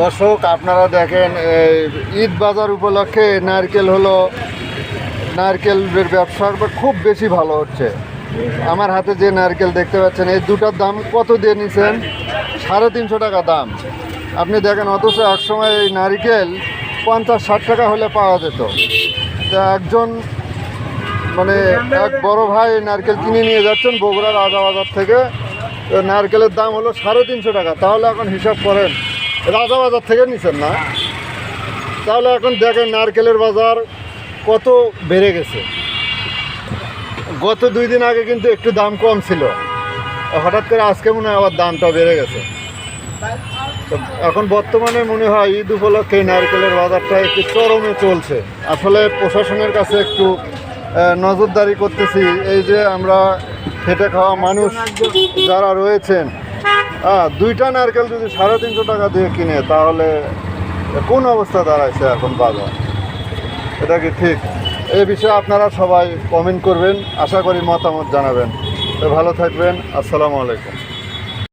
দর্শক, আপনারা দেখেন, এই ঈদ বাজার উপলক্ষে নারকেল হলো, নারকেলের ব্যবসা খুব বেশি ভালো হচ্ছে। আমার হাতে যে নারকেল দেখতে পাচ্ছেন, এই দুটার দাম কত দিয়ে নিছেন? সাড়ে তিনশো টাকা দাম। আপনি দেখেন, অথচ এক সময় এই নারকেল পঞ্চাশ, ষাট টাকা হলে পাওয়া যেত। তা একজন মানে এক বড় ভাই নারকেল কিনে নিয়ে যাচ্ছেন বগুড়ার আজা বাজার থেকে। নারকেলের দাম হলো সাড়ে তিনশো টাকা। তাহলে এখন হিসাব করেন, রাজা বাজার থেকে নিছেন না? তাহলে এখন দেখেন নারকেলের বাজার কত বেড়ে গেছে। গত দুই দিন আগে কিন্তু একটু দাম কম ছিল। হঠাৎ করে আজকে মনে হয় আবার দামটা বেড়ে গেছে। এখন বর্তমানে মনে হয় ঈদ উপলক্ষে নারকেলের বাজারটা একটু চরমে চলছে। আসলে প্রশাসনের কাছে একটু নজরদারি করতেছি। এই যে আমরা খেটে খাওয়া মানুষ যারা রয়েছেন হ্যাঁ দুইটা নারকেল যদি সাড়ে তিনশো টাকা দিয়ে কিনে, তাহলে কোন অবস্থা দাঁড়াইছে এখন বাজার? এটা কি ঠিক? এ বিষয়ে আপনারা সবাই কমেন্ট করবেন, আশা করি মতামত জানাবেন। ভালো থাকবেন, আসসালামু আলাইকুম।